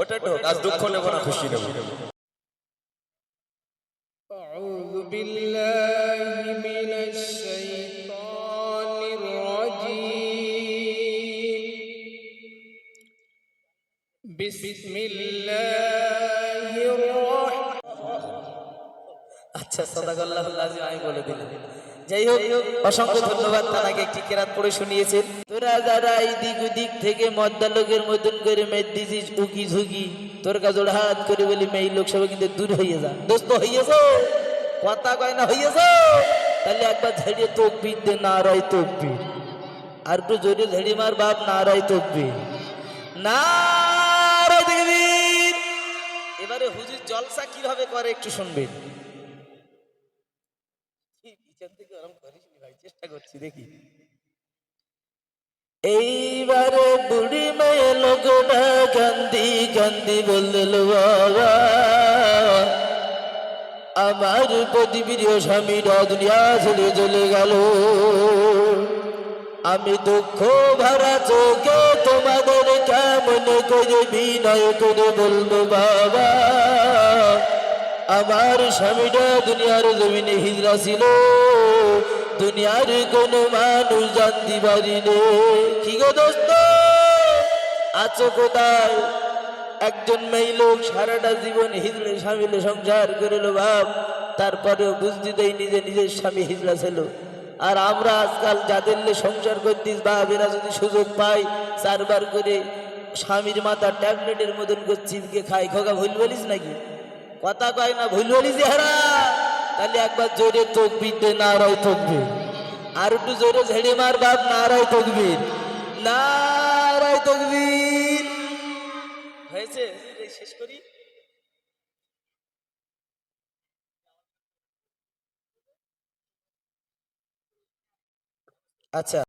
ওটা ঢোক আজ দুঃখ নেব না খুশি নেব أعوذ بالله من الشيطان الرجيم بسم الله الرحمن আচ্ছা সদাগল্লাহ লাজিম আমি বলে দিলাম যাই হোক, অসংখ্য ধন্যবাদ তাকে একটি কেরাত পড়ে শুনিয়েছেন। তোরা যারা এই দিক দিক থেকে মদ্দা লোকের মতন করে মেদ দিছিস উকি ঝুঁকি, তোর কাছে হাত করে বলি, মেয়ে লোক সবাই কিন্তু দূর হয়ে যা। দোস্ত, হইয়েছ? কথা কয় না, হইয়েছ? তাহলে একবার ঝেড়ে তকবির দে না রয় তকবির। আর একটু জোরে ঝেড়ে মার বাপ না রয় তকবির! না এবারে হুজুর জলসা কীভাবে করে একটু শুনবেন। পিছন থেকে ওরম করিস ভাই চেষ্টা করছি, দেখি। এইবারে বুড়ি মেয়ে লোকটা কান্দি কান্দি বলল, বাবা, আমার প্রতিপ্রিয় স্বামীরা দুনিয়া ছেড়ে চলে গেল। আমি দুঃখ ভরা চোখে তোমাদের কেমন করে বিনয় করে বলব, বাবা আমার স্বামীটা দুনিয়ার জমিনে হিজরা ছিল। দুনিয়ার কোন মানুষ জানতে পারিনি। কি গো দোস্ত? আছো কোথায়? একজন মেয়ে লোক সারাটা জীবন হিজড়ে স্বামীলে সংসার করিল বাপ। তারপরেও বুঝতে দেয় নিজে নিজের স্বামী হিজড়া ছিল। আর আমরা আজকাল যাদের সংসার করতিস বাপ এরা যদি সুযোগ পাই চারবার করে স্বামীর মাথা ট্যাবলেটের মতন করে চিপকে খাই খোকা ভুল বলিস নাকি? কথা কয় না ভুল বলিস হারা তাহলে একবার জোরে তকবির দে, না রয় তকবির আর একটু জোরে ঝেড়ে মার বাপ, না রয় তকবির না হয়েছে? শেষ করি। আচ্ছা।